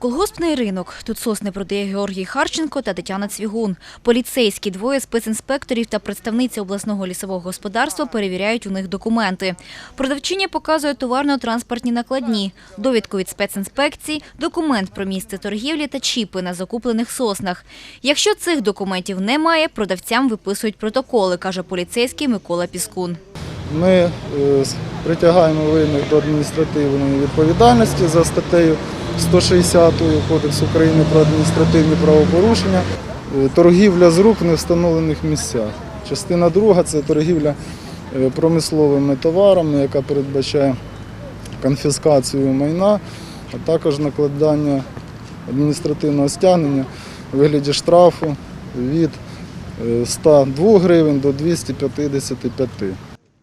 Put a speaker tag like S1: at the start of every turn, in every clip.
S1: Колгоспний ринок. Тут сосни продає Георгій Харченко та Тетяна Цвігун. Поліцейські, двоє спецінспекторів та представниця обласного лісового господарства перевіряють у них документи. Продавчиня показує товарно-транспортні накладні, довідку від спецінспекції, документ про місце торгівлі та чіпи на закуплених соснах. Якщо цих документів немає, продавцям виписують протоколи, каже поліцейський Микола Піскун.
S2: Ми е, притягаємо винних до адміністративної відповідальності за статтею 160 Кодексу України про адміністративні правопорушення. Е, Торгівля з рук в невстановлених місцях. Частина друга це торгівля е, промисловими товарами, яка передбачає конфіскацію майна, а також накладання адміністративного стягнення у вигляді штрафу від е, 102 гривень до 255.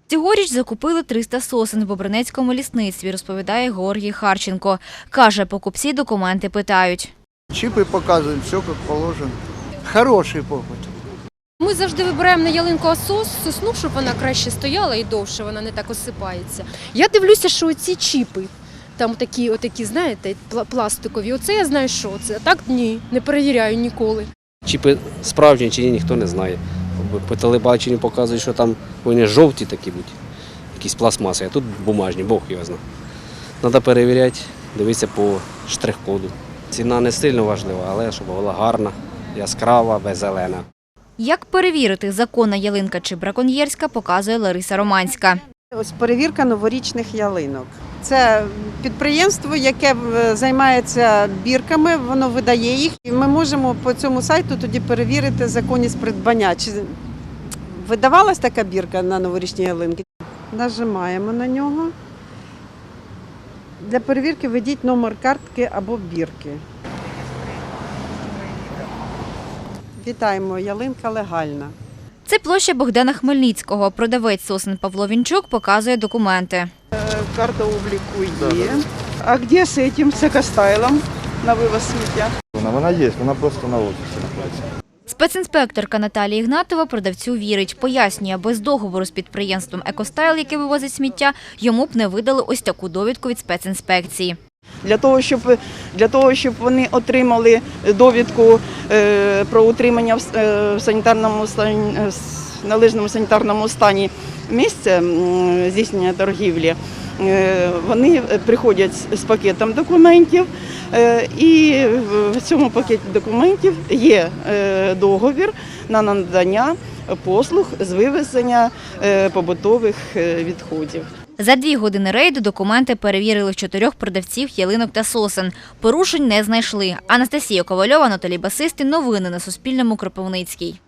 S1: Цьогоріч закупили 300 сосен в Бобринецькому лісництві, розповідає Георгій Харченко. Каже, покупці документи питають.
S3: Чипы показывают, все как положено. Хороший попыт.
S4: Ми завжди вибираємо на ялинку осос, сосну, щоб вона краще стояла і довше вона не так осипається. Я дивлюся, що оці чіпи, там такі, отакі, знаєте, пла- пластикові. Оце я знаю, що це. А так ні, не перевіряю ніколи.
S5: Чіпи справжні чи ні, ніхто не знає. По телебаченню показують, що там вони жовті такі будуть, якісь пластмаси, а тут бумажні, Бог його знає. Треба перевіряти, дивитися по штрих-коду. Ціна не сильно важлива, але щоб була гарна, яскрава, беззелена.
S1: Як перевірити, законна ялинка чи браконьєрська, показує Лариса Романська.
S6: Ось перевірка новорічних ялинок. Це підприємство, яке е, займається бірками, воно видає їх. І ми можемо по цьому сайту тоді перевірити законність придбання. Чи видавалась така бірка на новорічні ялинки? Нажимаємо на нього. Для перевірки введіть номер картки або бірки. Вітаємо, ялинка легальна.
S1: Це площа Богдана Хмельницького. Продавець сосен Павло Вінчук показує документи.
S7: Карта обліку є. А де з цим, з екостайлом на вивоз сміття?
S2: Вона, вона є, вона просто на офісі знаходиться.
S1: Спецінспекторка Наталія Ігнатова продавцю вірить. Пояснює, без договору з підприємством «Екостайл», яке вивозить сміття, йому б не видали ось таку довідку від спецінспекції.
S7: Для того, щоб, для того, щоб вони отримали довідку е, про утримання в, е, в санітарному стані, е, належному санітарному стані місця здійснення торгівлі, е, вони приходять з- пакетом документів, е, і в цьому пакеті документів є е, договір на надання послуг з вивезення побутових відходів.
S1: За дві години рейду документи перевірили в чотирьох продавців ялинок та сосен. Порушень не знайшли. Анастасія Ковальова, Анатолій Басистий. Новини на Суспільному. Кропивницький.